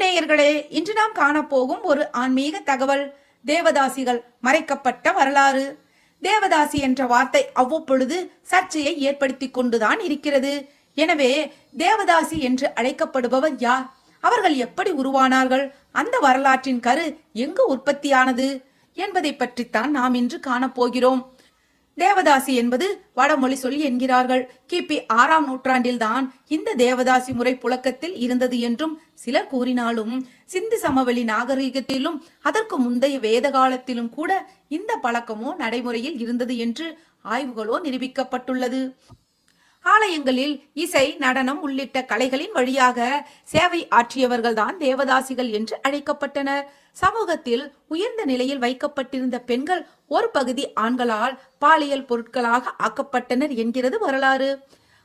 நேயர்களே இன்று நாம் காணப்போகும் ஒரு ஆன்மீக தகவல். தேவதாசிகள் மறைக்கப்பட்ட வரலாறு. தேவதாசி என்ற வார்த்தை அவ்வப்பொழுது சர்ச்சையை ஏற்படுத்தி கொண்டுதான் இருக்கிறது. எனவே தேவதாசி என்று அழைக்கப்படுபவர் யார்? அவர்கள் எப்படி உருவானார்கள்? அந்த வரலாற்றின் கரு எங்கு உற்பத்தியானது? என்பதை பற்றித்தான் நாம் இன்று காணப்போகிறோம். தேவதாசி என்பது வடமொழி சொல் என்கிறார்கள். கிபி ஆறாம் நூற்றாண்டில்தான் இந்த தேவதாசி முறை புழக்கத்தில் இருந்தது என்றும் சிலர் கூறினாலும் சிந்து சமவெளி நாகரிகத்திலும் அதற்கு முந்தைய வேத காலத்திலும் கூட இந்த பழக்கமோ நடைமுறையில் இருந்தது என்று ஆய்வுகளோ நிரூபிக்கப்பட்டுள்ளது. ஆலயங்களில் இசை நடனம் உள்ளிட்ட கலைகளின் வழியாக சேவை ஆற்றியவர்கள்தான் தேவதாசிகள் என்று அழைக்கப்பட்டனர். சமூகத்தில் உயர்ந்த நிலையில் வைக்கப்பட்டிருந்த பெண்கள் ஒரு பகுதி ஆண்களால் பாலியல் பொருட்களாக ஆக்கப்பட்டனர் என்கிறது வரலாறு.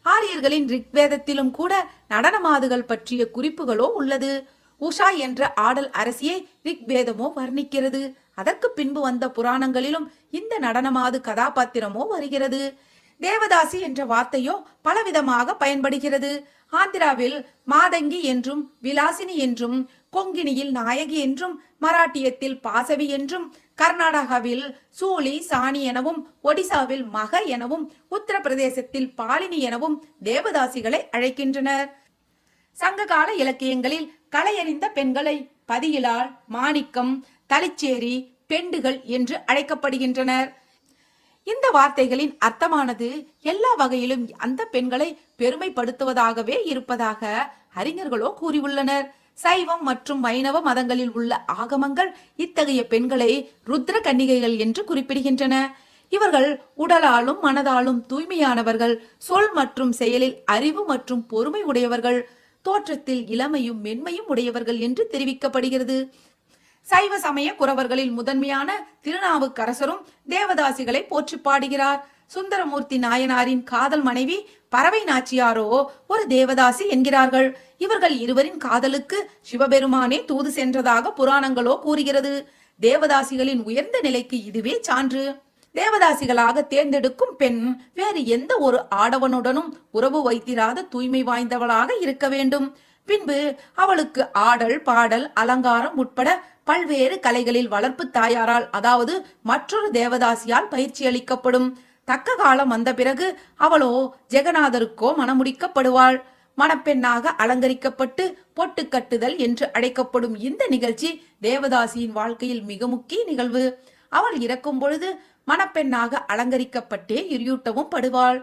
ஆரியர்களின் ரிக்வேதத்திலும் கூட நடனமாதுகள் பற்றிய குறிப்புகளோ உள்ளது. உஷா என்ற ஆடல் அரசியை ரிக்வேதமோ வர்ணிக்கிறது. அதற்கு பின்பு வந்த புராணங்களிலும் இந்த நடனமாது கதாபாத்திரமோ வருகிறது. தேவதாசி என்ற வார்த்தையோ பலவிதமாக பயன்படுகிறது. ஆந்திராவில் மாதங்கி என்றும் விலாசினி என்றும் கொங்கிணியில் நாயகி என்றும் மராட்டியத்தில் பாசவி என்றும் கர்நாடகாவில் சூளி சாணி எனவும் ஒடிசாவில் மக எனவும் உத்தரப்பிரதேசத்தில் பாலினி எனவும் தேவதாசிகளை அழைக்கின்றனர். சங்ககால இலக்கியங்களில் கலையறிந்த பெண்களை பதியிலாள் மாணிக்கம் தலிச்சேரி பெண்டுகள் என்று அழைக்கப்படுகின்றனர். இந்த வார்த்தைகளின் அர்த்தமானது எல்லா வகையிலும் அந்த பெண்களை பெருமைப்படுத்துவதாகவே இருப்பதாக அறிஞர்களோ கூறியுள்ளனர். சைவம் மற்றும் வைணவ மதங்களில் உள்ள ஆகமங்கள் இத்தகைய பெண்களை ருத்ர கன்னிகைகள் என்று குறிப்பிடுகின்றன. இவர்கள் உடலாலும் மனதாலும் தூய்மையானவர்கள் சொல் மற்றும் செயலில் அறிவு மற்றும் பொறுமை உடையவர்கள் தோற்றத்தில் இளமையும் மென்மையும் உடையவர்கள் என்று தெரிவிக்கப்படுகிறது. சைவ சமய குறவர்களில் முதன்மையான திருநாவுக்கரசரும் தேவதாசிகளை போற்றி பாடுகிறார். சுந்தரமூர்த்தி நாயனாரின் காதல் மனைவி பறவை நாச்சியாரோ ஒரு தேவதாசி என்கிறார்கள். இவர்கள் இருவரின் காதலுக்கு சிவபெருமானே தூது சென்றதாக புராணங்களோ கூறுகிறது. தேவதாசிகளின் உயர்ந்த நிலைக்கு இதுவே சான்று. தேவதாசிகளாக தேர்ந்தெடுக்கும் பெண் வேறு எந்த ஒரு ஆடவனுடனும் உறவு வைத்திராத தூய்மை வாய்ந்தவளாக இருக்க வேண்டும். பின்பு அவளுக்கு ஆடல் பாடல் அலங்காரம் உட்பட பல்வேறு கலைகளில் வளர்ப்பு தாயாரால் அதாவது மற்றொரு தேவதாசியால் பயிற்சி அளிக்கப்படும். தக்க காலம் வந்த பிறகு அவளோ ஜெகநாதருக்கோ மணமுடிக்கப்படுவாள். மணப்பெண்ணாக அலங்கரிக்கப்பட்டு பொட்டு கட்டுதல் என்று அழைக்கப்படும் இந்த நிகழ்ச்சி தேவதாசியின் வாழ்க்கையில் மிக முக்கிய நிகழ்வு. அவள் இறக்கும் பொழுது மணப்பெண்ணாக அலங்கரிக்கப்பட்டே எரியூட்டவும் படுவாள்.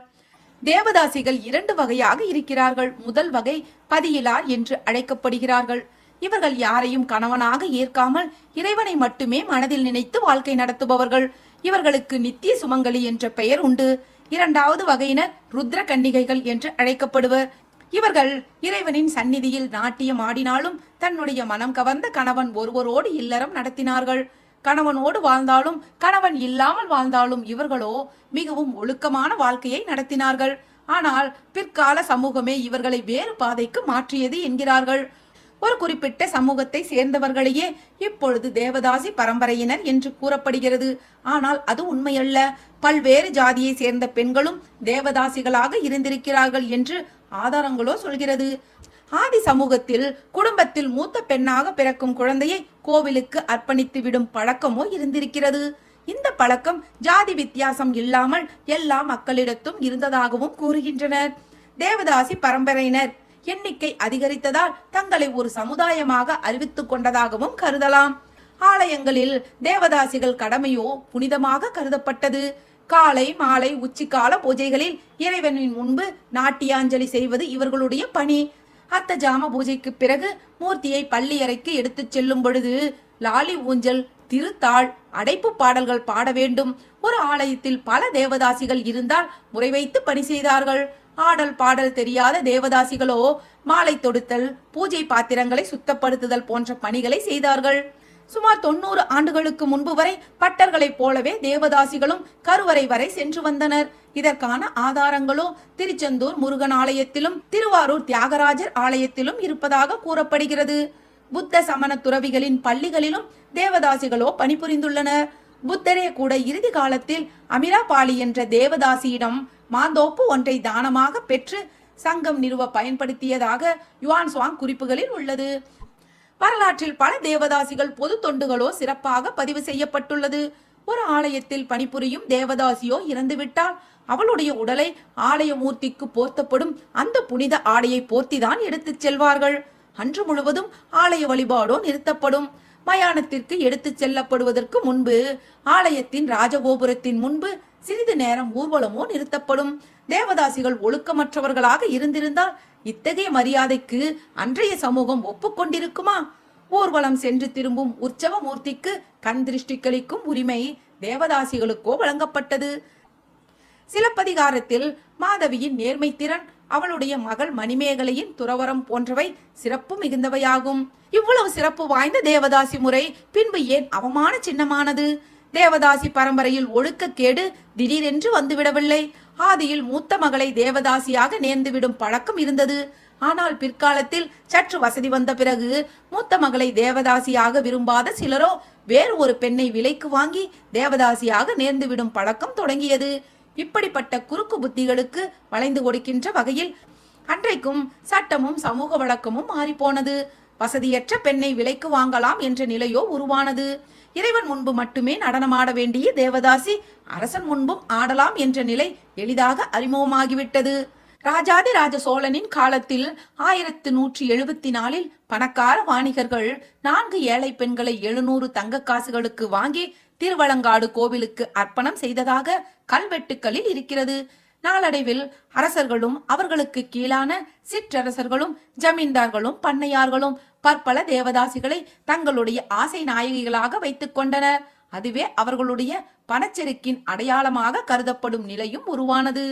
தேவதாசிகள் இரண்டு வகையாக இருக்கிறார்கள். முதல் வகை பதியிலார் என்று அழைக்கப்படுகிறார்கள். இவர்கள் யாரையும் கணவனாக ஏற்காமல் இறைவனை மட்டுமே மனதில் நினைத்து வாழ்க்கை நடத்துபவர்கள். இவர்களுக்கு நித்திய சுமங்கலி என்ற பெயர் உண்டு. இரண்டாவது வகையினர் ருத்ர கன்னிகைகள் என்று அழைக்கப்படுவர். இவர்கள் இறைவனின் சந்நிதியில் நாட்டியம் ஆடினாலும் தன்னுடைய மனம் கவர்ந்த கணவன் ஒருவரோடு இல்லறம் நடத்தினார்கள். கணவனோடு வாழ்ந்தாலும் கணவன் இல்லாமல் வாழ்ந்தாலும் இவர்களோ மிகவும் ஒழுக்கமான வாழ்க்கையை நடத்தினார்கள். ஆனால் பிற்கால சமூகமே இவர்களை வேறு பாதைக்கு மாற்றியது என்கிறார்கள். ஒரு குறிப்பிட்ட சமூகத்தை சேர்ந்தவர்களையே இப்பொழுது தேவதாசி பரம்பரையினர் என்று கூறப்படுகிறது. ஆனால் அது உண்மையல்ல. பல்வேறு ஜாதியை சேர்ந்த பெண்களும் தேவதாசிகளாக இருந்திருக்கிறார்கள் என்று ஆதாரங்களோ சொல்கிறது. ஆதி சமூகத்தில் குடும்பத்தில் மூத்த பெண்ணாக பிறக்கும் குழந்தையை கோவிலுக்கு அர்ப்பணித்து விடும் பழக்கமோ இருந்திருக்கிறது. இந்த பழக்கம் ஜாதி வித்தியாசம் இல்லாமல் எல்லா மக்களிடத்தும் இருந்ததாகவும் கூறுகின்றனர். தேவதாசி பரம்பரையினர் எண்ணிக்கை அதிகரித்ததால் தங்களை ஒரு சமுதாயமாக அறிவித்துக் கொண்டதாகவும் கருதலாம். ஆலயங்களில் தேவதாசிகள் கடமையோ புனிதமாக கருதப்பட்டது. காலை மாலை உச்சிக்கால பூஜைகளில் இறைவனின் முன்பு நாட்டியாஞ்சலி செய்வது இவர்களுடைய பணி. அத்த ஜாம பூஜைக்கு பிறகு மூர்த்தியை பள்ளியறைக்கு எடுத்துச் செல்லும் பொழுது லாலி ஊஞ்சல் திருத்தாள் அடைப்பு பாடல்கள் பாட வேண்டும். ஒரு ஆலயத்தில் பல தேவதாசிகள் இருந்தால் முறை வைத்து பணி செய்தார்கள். ஆடல் பாடல் தெரியாத தேவதாசிகளோ மாலை தொடுத்தல் பூஜை பாத்திரங்களை சுத்தப்படுத்துதல் போன்ற பணிகளை செய்தார்கள். சுமார் தொண்ணூறு ஆண்டுகளுக்கு முன்பு வரை பட்டர்களைப் போலவே தேவதாசிகளும் கருவறை வரை சென்று வந்தனர். இதற்கான ஆதாரங்களோ திருச்செந்தூர் முருகன் ஆலயத்திலும் திருவாரூர் தியாகராஜர் ஆலயத்திலும் இருப்பதாக கூறப்படுகிறது. புத்த சமண துறவிகளின் பள்ளிகளிலும் தேவதாசிகளோ பணிபுரிந்துள்ளனர். புத்தரே கூட இறுதி காலத்தில் அமிராபாளி என்ற தேவதாசியிடம் மாந்தோப்பு ஒன்றை தானமாக பெற்று சங்கம் நிறுவ பயன்படுத்தியதாக யுவான் சுவாங் குறிப்புகளில் உள்ளது. வரலாற்றில் பல தேவதாசிகள் பொது தொண்டுகளோ சிறப்பாக பதிவு செய்யப்பட்டுள்ளது. ஒரு ஆலயத்தில் பணிபுரியும் தேவதாசியோ இறந்துவிட்டால் அவளுடைய உடலை ஆலய மூர்த்திக்கு போர்த்தப்படும் அந்த புனித ஆடையை போர்த்திதான் எடுத்துச் செல்வார்கள். அன்று முழுவதும் ஆலய வழிபாடோ நிறுத்தப்படும். மயானத்திற்கு எடுத்துச் செல்லப்படுவதற்கு முன்பு ஆலயத்தின் ராஜகோபுரத்தின் முன்பு சிறிது நேரம் ஊர்வலமோ நிறுத்தப்படும். தேவதாசிகள் ஒழுக்கமற்றவர்களாக இருந்திருந்தால் இத்தகைய மரியாதைக்கு அன்றைய சமூகம் ஒப்புக்கொண்டிருக்குமா ஊர்வலம் சென்று திரும்பும் உற்சவ மூர்த்திக்கு கண் திருஷ்டி கழிக்கும் உரிமை தேவதாசிகளுக்கோ வழங்கப்பட்டது. சிலப்பதிகாரத்தில் மாதவியின் நேர்மை திறன் அவளுடைய மகள் மணிமேகலையின் துறவரம் போன்றவை சிறப்பு மிகுந்தவையாகும். இவ்வளவு சிறப்பு வாய்ந்த தேவதாசி முறை பின்பு ஏன் அவமான சின்னமானது? தேவதாசி பரம்பரையில் ஒழுக்கக்கேடு திடீரென்று வந்துவிடவில்லை. ஆதியில் மூத்த மகளை தேவதாசியாக நேர்ந்துவிடும் பழக்கம் இருந்தது. ஆனால் பிற்காலத்தில் சற்று வசதி வந்த பிறகு மூத்த மகளை தேவதாசியாக விரும்பாத சிலரோ வேறு ஒரு பெண்ணை விலைக்கு வாங்கி தேவதாசியாக நேர்ந்துவிடும் பழக்கம் தொடங்கியது. இப்படிப்பட்ட குறுக்கு புத்திகளுக்கு வளைந்து கொடுக்கின்ற வகையில் அன்றைக்கும் சட்டமும் சமூக வழக்கமும் மாறிப்போனது. வசதியற்ற பெண்ணை விலைக்கு வாங்கலாம் என்ற நிலையோ உருவானது. இறைவன் முன்பு மட்டுமே நடனமாட வேண்டிய தேவதாசி அரசன் முன்பும் ஆடலாம் என்ற நிலை எளிதாக அறிமுகமாகிவிட்டது. ராஜாதி ராஜ சோழனின் காலத்தில் ஆயிரத்து நூற்றி எழுபத்தி நாலில் பணக்கார வாணிகர்கள் நான்கு ஏழை பெண்களை எழுநூறு தங்க காசுகளுக்கு வாங்கி திருவளங்காடு கோவிலுக்கு அர்ப்பணம் செய்ததாக கல்வெட்டுக்களில் இருக்கிறது. நாளடைவில் அரசர்களும் அவர்களுக்கு கீழான சிற்றரசர்களும் ஜமீன்தார்களும் பண்ணையார்களும் பற்பல தேவதாசிகளை தங்களுடைய ஆசை நாயகிகளாக வைத்துக் கொண்டனர். அதுவே அவர்களுடைய பணச்செருக்கின் அடையாளமாக கருதப்படும் நிலையும் உருவானது.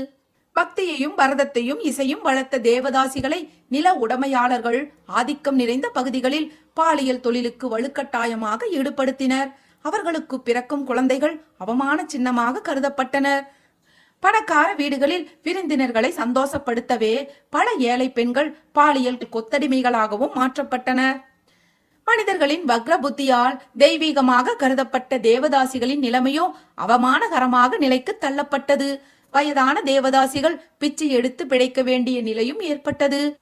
பக்தியையும் பரதத்தையும் இசையும் வளர்த்த தேவதாசிகளை நில உடைமையாளர்கள் ஆதிக்கம் நிறைந்த பகுதிகளில் பாலியல் தொழிலுக்கு வலுக்கட்டாயமாக ஈடுபடுத்தினர். அவர்களுக்கு பிறக்கும் குழந்தைகள் அவமான சின்னமாக கருதப்பட்டனர். பணக்கார வீடுகளில் விருந்தினர்களை சந்தோஷப்படுத்தவே பல ஏழை பெண்கள் பாலியல் கொத்தடிமைகளாகவும் மாற்றப்பட்டனர். மனிதர்களின் வக்ர புத்தியால் தெய்வீகமாக கருதப்பட்ட தேவதாசிகளின் நிலைமையோ அவமானகரமாக நிலைக்கு தள்ளப்பட்டது. வயதான தேவதாசிகள் பிச்சை எடுத்து பிழைக்க வேண்டிய நிலையும் ஏற்பட்டது.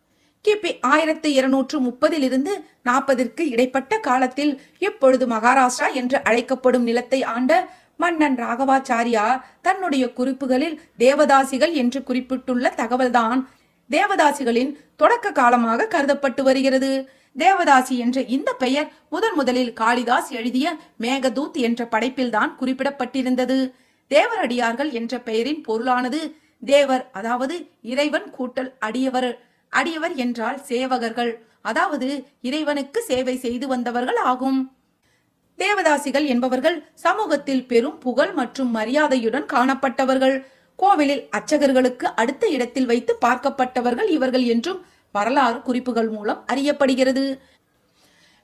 கிபி ஆயிரத்தி இருநூற்று முப்பதிலிருந்து நாற்பதிற்கு இடைப்பட்ட காலத்தில் இப்பொழுது மகாராஷ்டிரா என்று அழைக்கப்படும் நிலத்தை ஆண்ட மன்னன் ராகவாச்சாரியா தன்னுடைய குறிப்புகளில் தேவதாசிகள் என்று குறிப்பிட்டுள்ள தகவல்தான் தேவதாசிகளின் தொடக்க காலமாக கருதப்பட்டு வருகிறது. தேவதாசி என்ற இந்த பெயர் முதன் முதலில் காளிதாஸ் எழுதிய மேகதூத் என்ற படைப்பில்தான் குறிப்பிடப்பட்டிருந்தது. தேவரடியார்கள் என்ற பெயரின் பொருளானது தேவர் அதாவது இறைவன் கூட்டல் அடியவர். அடியவர் என்றால் சேவகர்கள் அதாவது இறைவனுக்கு சேவை செய்து வந்தவர்கள் ஆகும். தேவதாசிகள் என்பவர்கள் சமூகத்தில் பெரும் புகழ் மற்றும் மரியாதையுடன் காணப்பட்டவர்கள். கோவிலில் அர்ச்சகர்களுக்கு அடுத்த இடத்தில் வைத்து பார்க்கப்பட்டவர்கள் இவர்கள் என்றும் வரலாறு குறிப்புகள் மூலம் அறியப்படுகிறது.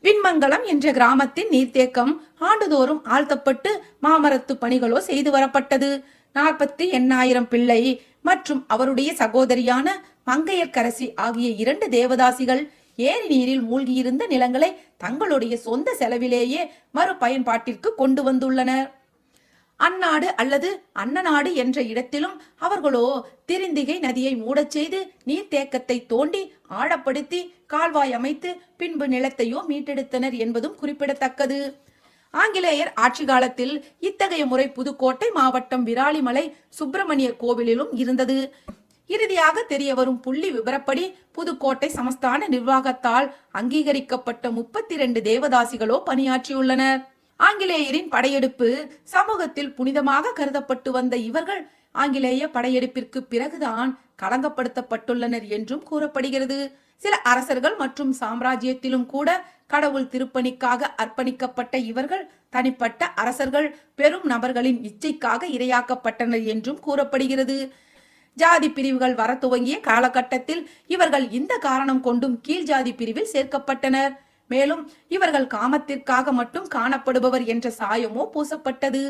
விண்மங்கலம் என்ற கிராமத்தின் நீர்த்தேக்கம் ஆண்டுதோறும் ஆழ்த்தப்பட்டு மாமரத்து பணிகளோ செய்து வரப்பட்டது. நாற்பத்தி எண்ணாயிரம் பிள்ளை மற்றும் அவருடைய சகோதரியான மங்கையர்க்கரசி ஆகிய இரண்டு தேவதாசிகள் ஏரி நீரில் மூழ்கியிருந்த நிலங்களை தங்களுடைய சொந்த செலவிலேயே மறுபயன்பாட்டிற்கு கொண்டு வந்துள்ளனர். அந்நாடு அல்லது அன்னநாடு என்ற இடத்திலும் அவர்களோ திருந்திகை நதியை மூடச் செய்து நீர்த்தேக்கத்தை தோண்டி ஆழப்படுத்தி கால்வாய் அமைத்து பின்பு நிலத்தையோ மீட்டெடுத்தனர் என்பதும் குறிப்பிடத்தக்கது. ஆங்கிலேயர் ஆட்சி காலத்தில் இத்தகைய முறை புதுக்கோட்டை மாவட்டம் விராலிமலை சுப்பிரமணிய கோவிலிலும் இருந்தது. இறுதியாக தெரிய வரும் புள்ளி விவரப்படி புதுக்கோட்டை சமஸ்தான நிர்வாகத்தால் அங்கீகரிக்கப்பட்ட முப்பத்தி இரண்டு தேவதாசிகளோ பணியாற்றியுள்ளனர். ஆங்கிலேயரின் படையெடுப்பு சமூகத்தில் புனிதமாக கருதப்பட்டு வந்த இவர்கள் ஆங்கிலேய படையெடுப்பிற்கு பிறகுதான் களங்கப்படுத்தப்பட்டுள்ளனர் என்றும் கூறப்படுகிறது. சில அரசர்கள் மற்றும் சாம்ராஜ்யத்திலும் கூட கடவுள் திருப்பணிக்காக அர்ப்பணிக்கப்பட்ட இவர்கள் தனிப்பட்ட அரசர்கள் பெரும் நபர்களின் இச்சைக்காக இரையாக்கப்பட்டனர் என்றும் கூறப்படுகிறது. ஜாதி பிரிவுகள் வர துவங்கிய காலகட்டத்தில் இவர்கள் இந்த காரணம் கொண்டும் கீழ் ஜாதி பிரிவில் சேர்க்கப்பட்டனர். மேலும் இவர்கள் காமத்திற்காக மட்டும் காணப்படுபவர் என்ற சாயமோ பூசப்பட்டது.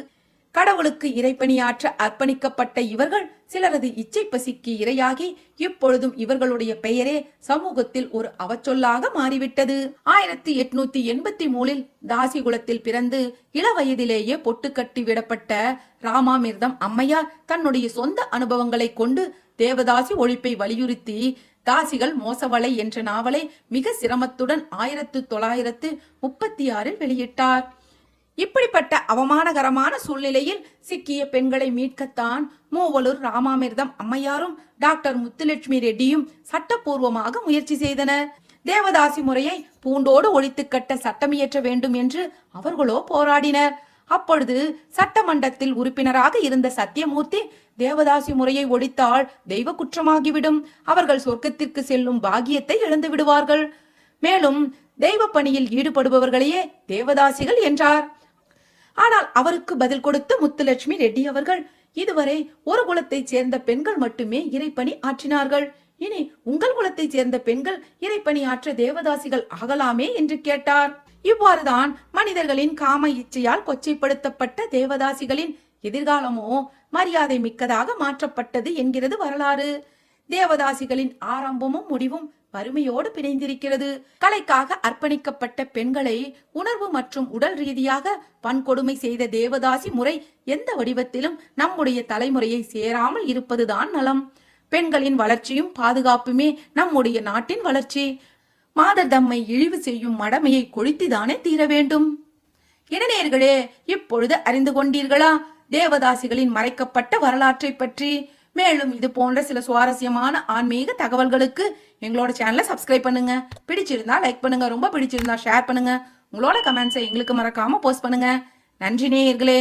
கடவுளுக்கு இறைப்பணியாற்ற அர்ப்பணிக்கப்பட்ட இவர்கள் சிலரது இச்சை பசிக்கு இரையாகி இப்பொழுதும் இவர்களுடைய பெயரே சமூகத்தில் ஒரு அவச்சொல்லாக மாறிவிட்டது. ஆயிரத்தி எட்நூத்தி எண்பத்தி மூணில் தாசிகுலத்தில் பிறந்து இளவயதிலேயே பொட்டு கட்டி விடப்பட்ட ராமாமிர்தம் அம்மையார் தன்னுடைய சொந்த அனுபவங்களை கொண்டு தேவதாசி ஒழிப்பை வலியுறுத்தி தாசிகள் மோசவலை என்ற நாவலை மிக சிரமத்துடன் ஆயிரத்து தொள்ளாயிரத்து முப்பத்தி ஆறில் வெளியிட்டார். இப்படிப்பட்ட அவமானகரமான சூழ்நிலையில் சிக்கிய பெண்களை மீட்கத்தான் மூவலூர் ராமாமிர்தம் அம்மையாரும் டாக்டர் முத்துலட்சுமி ரெட்டியும் சட்டப்பூர்வமாக முயற்சி செய்தனர். தேவதாசி முறையை பூண்டோடு ஒழித்து கட்ட சட்டமியற்ற வேண்டும் என்று அவர்களோ போராடினர். அப்பொழுது சட்டமன்றத்தில் உறுப்பினராக இருந்த சத்தியமூர்த்தி தேவதாசி முறையை ஒழித்தால் தெய்வ குற்றமாகிவிடும். அவர்கள் சொர்க்கத்திற்கு செல்லும் பாக்கியத்தை இழந்து விடுவார்கள் மேலும் தெய்வ பணியில் ஈடுபடுபவர்களையே தேவதாசிகள் என்றார். அவருக்கு பதில் கொடுத்த முத்துலட்சுமி ரெட்டி அவர்கள் இதுவரை ஒரு குலத்தைச் சேர்ந்த பெண்கள் மட்டுமே இறைப்பணி ஆற்றினார்கள். இனி உங்கள் குலத்தைச் சேர்ந்த பெண்கள் இறைப்பணி ஆற்ற தேவதாசிகள் ஆகலாமே? என்று கேட்டார். இவ்வாறுதான் மனிதர்களின் காம இச்சையால் கொச்சைப்படுத்தப்பட்ட தேவதாசிகளின் எதிர்காலமோ மரியாதை மிக்கதாக மாற்றப்பட்டது என்கிறது வரலாறு. தேவதாசிகளின் ஆரம்பமும் முடிவும் வறுமையோடு பிணைந்திருக்கிறது. கலைக்காக அர்ப்பணிக்கப்பட்ட பெண்களை உணர்வு மற்றும் உடல் ரீதியாக வன்கொடுமை செய்த தேவதாசி முறை எந்த வடிவத்திலும் நம்முடைய தலைமுறையை சேராமல் இருப்பதுதான் நலம். பெண்களின் வளர்ச்சியும் பாதுகாப்புமே நம்முடைய நாட்டின் வளர்ச்சி. மாதர் தம்மை இழிவு செய்யும் மடமையை கொளுத்திதானே தீர வேண்டும். இளைஞர்களே இப்பொழுது அறிந்து கொண்டீர்களா? தேவதாசிகளின் மறைக்கப்பட்ட வரலாற்றை பற்றி. மேலும் இது போன்ற சில சுவாரஸ்யமான ஆன்மீக தகவல்களுக்கு எங்களோட சேனலை சப்ஸ்கிரைப் பண்ணுங்க. பிடிச்சிருந்தா லைக் பண்ணுங்க. ரொம்ப பிடிச்சிருந்தா ஷேர் பண்ணுங்க. உங்களோட கமெண்ட்ஸை எங்களுக்கு மறக்காம போஸ்ட் பண்ணுங்க. நன்றி நேயர்களே.